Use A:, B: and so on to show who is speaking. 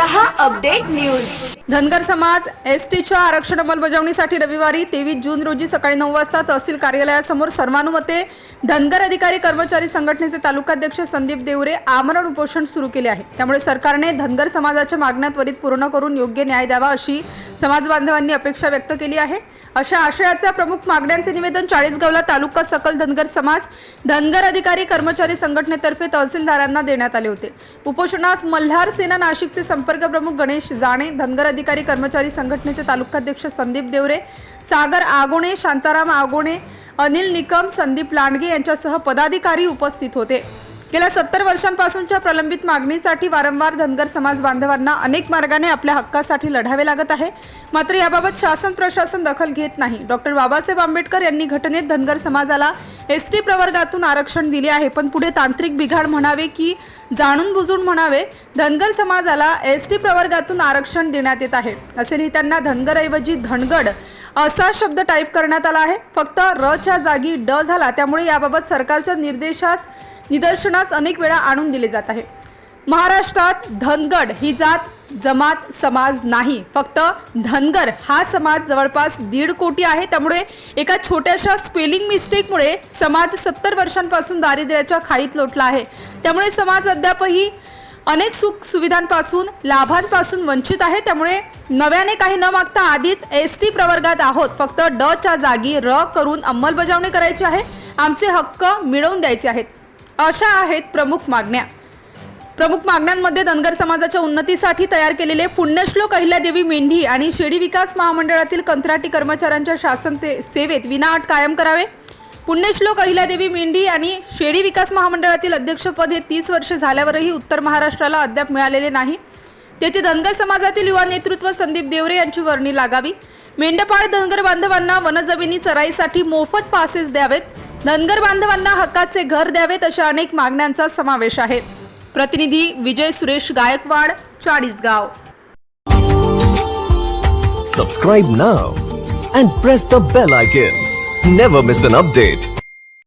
A: News.
B: Dhangar समाज एसटीच्या आरक्षण अंमलबजावणीसाठी रविवारी तेवीस जून रोजी सकाळी नऊ वाजता तहसील कार्यालयासमोर सर्वानुमते धनगर अधिकारी कर्मचारी संघटनेचे तालुकाध्यक्ष संदीप देवरे आमरण उपोषण सुरू केले आहे. त्यामुळे सरकारने धनगर समाजाच्या मागण्या त्वरित पूर्ण करून योग्य न्याय द्यावा अशी समाज बांधवांनी अपेक्षा व्यक्त केली आहे. अशा आशयाच्या प्रमुख मागण्यांचे निवेदन चाळीसगावला तालुका सकल धनगर समाज धनगर अधिकारी कर्मचारी संघटनेतर्फे तहसीलदारांना देण्यात आले होते. उपोषणास मल्हार सेना नाशिकचे संपर्क प्रमुख गणेश जाणे धनगर अधिकारी कर्मचारी संघटनेचे तालुकाध्यक्ष संदीप देवरे सागर आगोणे शांताराम आगोणे अनिल निकम संदीप लांडगे यांच्यासह पदाधिकारी उपस्थित होते. गेल्या सत्तर वर्षांपासूनच्या प्रलंबित मागणीसाठी वारंवार धनगर समाज बांधवांना अनेक मार्गाने आपल्या हक्कासाठी लढावे लागत आहे. मात्र याबाबत शासन प्रशासन दखल घेत नाही. डॉक्टर बाबासाहेब आंबेडकर यांनी घटनेत धनगर समाजाला एस टी प्रवर्गातून आरक्षण दिले आहे. पण पुढे तांत्रिक बिघाड म्हणावे की जाणून बुजून म्हणावे धनगर समाजाला एस टी प्रवर्गातून आरक्षण देण्यात येत आहे. असे लिहिताना धनगरऐवजी धनगड असा शब्द टाईप करण्यात आला आहे. फक्त र च्या जागी ड झाला. त्यामुळे याबाबत सरकारच्या निर्देशास निदर्शनास अनेक वेळा आणून दिले जात आहे. महाराष्ट्रात धनगड ही जात जमात समाज नाही. फक्त धनगर हा समाज जवळपास दीड कोटी आहे. त्यामुळे एका छोट्याशा स्पेलिंग मिस्टेकमुळे समाज सत्तर वर्षांपासून दारिद्र्याच्या खाईत लोटला आहे. त्यामुळे समाज अद्यापही अनेक सुख सुविधांपासून लाभांपासून वंचित आहे. त्यामुळे नव्याने काही न मागता आधीच एस टी प्रवर्गात आहोत. फक्त ड च्या जागी र करून अंमलबजावणी करायची आहे. आमचे हक्क मिळवून द्यायचे आहेत. अशा आहेत प्रमुख मागण्या. प्रमुख मागण्यांमध्ये धनगर समाजाच्या उन्नतीसाठी तयार केलेले पुण्यश्लोक अहिल्यादेवी मेंढी आणि शेडी विकास महामंडळातील कंत्राटी कर्मचाऱ्यांच्या शासन ते- सेवेत विनाअट कायम करावे. पुण्यश्लोक अहिल्यादेवी मेंढी आणि शेडी विकास महामंडळातील अध्यक्षपद हे तीस वर्षे झाल्यावरही उत्तर महाराष्ट्राला अद्याप मिळालेले नाही. तेथे धनगर समाजातील युवा नेतृत्व संदीप देवरे यांची वर्णी लागावी. मेंढपाळ धनगर बांधवांना वनजमिनी चराईसाठी मोफत पासेस द्यावेत. धनगर बांधवांना हक्काचे घर द्यावेत अशा अनेक मागण्यांचा समावेश आहे. प्रतिनिधी Vijay Suresh Gaikwad Chalisgaon.
C: Subscribe now and press the bell icon never miss an update